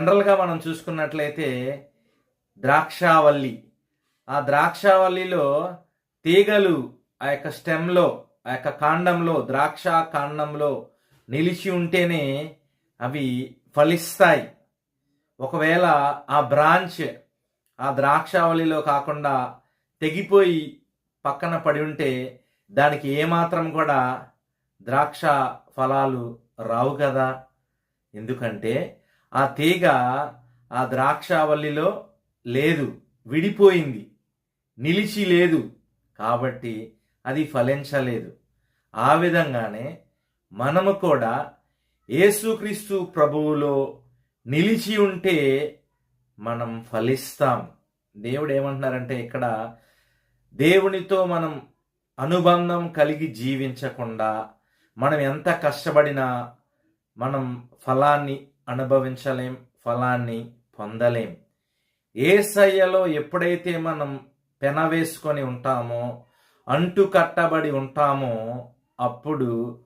జనరల్గా మనం చూసుకున్నట్లయితే ద్రాక్షావల్లి. ఆ ద్రాక్షావల్లిలో తీగలు ఆ యొక్క స్టెమ్లో ఆ యొక్క కాండంలో ద్రాక్ష కాండంలో నిలిచి ఉంటేనే అవి ఫలిస్తాయి. ఒకవేళ ఆ బ్రాంచ్ ఆ ద్రాక్షావళిలో కాకుండా తెగిపోయి పక్కన పడి ఉంటే దానికి ఏమాత్రం కూడా ద్రాక్ష ఫలాలు రావు కదా. ఎందుకంటే ఆ తీగ ఆ ద్రాక్షావల్లిలో లేదు విడిపోయింది నిలిచి లేదు కాబట్టి అది ఫలించలేదు. ఆ విధంగానే మనము కూడా యేసుక్రీస్తు ప్రభువులో నిలిచి ఉంటే మనం ఫలిస్తాం. దేవుడు ఏమంటున్నారంటే ఇక్కడ దేవునితో మనం అనుబంధం కలిగి జీవించకుండా మనం ఎంత కష్టపడినా మనం ఫలాన్ని అనుభవించలేం ఫలాన్ని పొందలేం. ఏసయ్యలో ఎప్పుడైతే మనం పెనవేసుకొని ఉంటామో అంటు కట్టబడి ఉంటామో అప్పుడు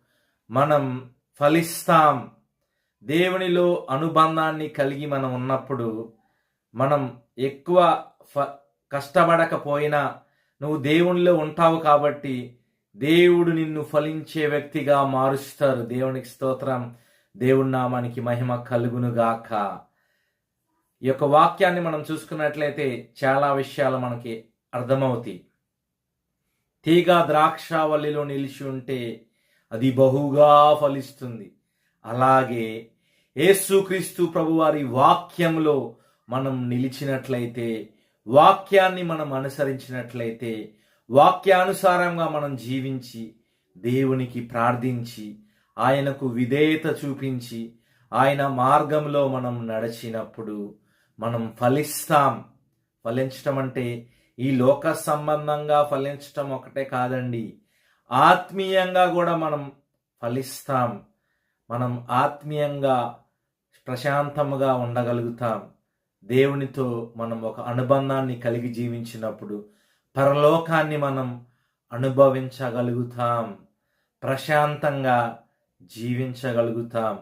మనం ఫలిస్తాం. దేవునిలో అనుబంధాన్ని కలిగి మనం ఉన్నప్పుడు మనం ఎక్కువ ఫ కష్టపడకపోయినా నువ్వు దేవునిలో ఉంటావు కాబట్టి దేవుడు నిన్ను ఫలించే వ్యక్తిగా మారుస్తారు. దేవునికి స్తోత్రం. దేవుడి నామానికి మహిమ కలుగునుగాక. ఈ యొక్క వాక్యాన్ని మనం చూసుకున్నట్లయితే చాలా విషయాలు మనకి అర్థమవుతాయి. తీగ ద్రాక్షావల్లిలో నిలిచి ఉంటే అది బహుగా ఫలిస్తుంది. అలాగే యేసుక్రీస్తు ప్రభువారి వాక్యంలో మనం నిలిచినట్లయితే వాక్యాన్ని మనం అనుసరించినట్లయితే వాక్యానుసారంగా మనం జీవించి దేవునికి ప్రార్థించి ఆయనకు విధేయత చూపించి ఆయన మార్గంలో మనం నడిచినప్పుడు మనం ఫలిస్తాం. ఫలించటం అంటే ఈ లోక సంబంధంగా ఫలించటం ఒకటే కాదండి. ఆత్మీయంగా కూడా మనం ఫలిస్తాం. మనం ఆత్మీయంగా ప్రశాంతముగా ఉండగలుగుతాం. దేవునితో మనం ఒక అనుబంధాన్ని కలిగి జీవించినప్పుడు పరలోకాన్ని మనం అనుభవించగలుగుతాం. ప్రశాంతంగా జీవించగలుగుతాం.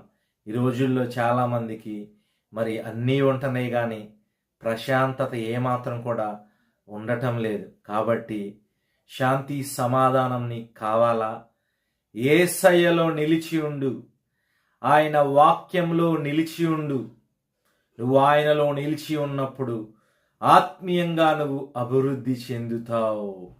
ఈ రోజుల్లో చాలామందికి మరి అన్నీ ఉంటున్నాయి కానీ ప్రశాంతత ఏమాత్రం కూడా ఉండటం లేదు. కాబట్టి శాంతి సమాధానం నీకు కావాలా? ఏసయ్యలో నిలిచి ఉండు. ఆయన వాక్యంలో నిలిచి ఉండు. నువ్వు ఆయనలో నిలిచి ఉన్నప్పుడు ఆత్మీయంగా నువ్వు అభివృద్ధి చెందుతావు.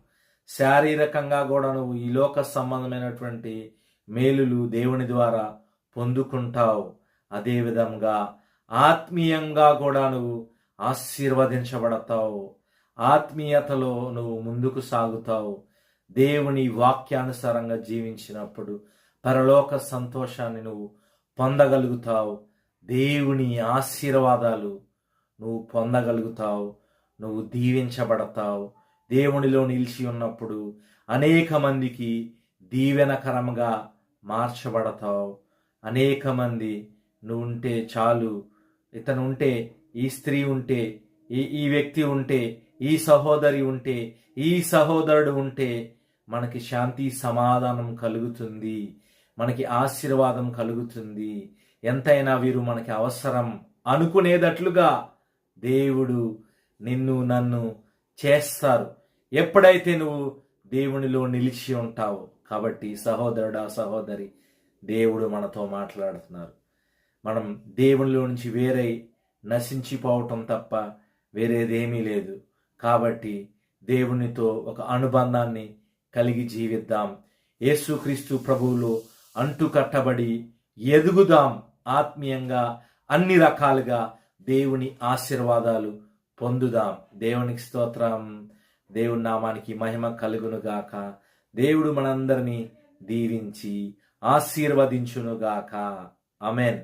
శారీరకంగా కూడా నువ్వు ఈ లోక సంబంధమైనటువంటి మేలులు దేవుని ద్వారా పొందుకుంటావు. అదేవిధంగా ఆత్మీయంగా కూడా నువ్వు ఆశీర్వదించబడతావు. ఆత్మీయతలో నువ్వు ముందుకు సాగుతావు. దేవుని వాక్యానుసారంగా జీవించినప్పుడు పరలోక సంతోషాన్ని నువ్వు పొందగలుగుతావు. దేవుని ఆశీర్వాదాలు నువ్వు పొందగలుగుతావు. నువ్వు దీవించబడతావు. దేవునిలో నిలిచి ఉన్నప్పుడు అనేక మందికి దీవెనకరంగా మార్చబడతావు. అనేక మంది నువ్వు ఉంటే చాలు. ఇతను ఉంటే ఈ స్త్రీ ఉంటే ఈ ఈ వ్యక్తి ఉంటే ఈ సహోదరి ఉంటే ఈ సహోదరుడు ఉంటే మనకి శాంతి సమాధానం కలుగుతుంది. మనకి ఆశీర్వాదం కలుగుతుంది. ఎంతైనా వీరు మనకి అవసరం అనుకునేటట్లుగా దేవుడు నిన్ను నన్ను చేస్తారు. ఎప్పుడైతే నువ్వు దేవునిలో నిలిచి ఉంటావో కాబట్టి సహోదరుడా సహోదరి దేవుడు మనతో మాట్లాడుతున్నారు. మనం దేవునిలో నుంచి వేరే నశించిపోవటం తప్ప వేరేదేమీ లేదు. కాబట్టి దేవునితో ఒక అనుబంధాన్ని కలిగి జీవిద్దాం. యేసుక్రీస్తు ప్రభువులో అంటు కట్టబడి ఎదుగుదాం ఆత్మీయంగా అన్ని రకాలుగా దేవుని ఆశీర్వాదాలు పొందుదాం. దేవునికి స్తోత్రం. దేవుని నామానికి మహిమ కలుగునుగాక. దేవుడు మనందరినీ దీవించి ఆశీర్వదించునుగాక. అమెన్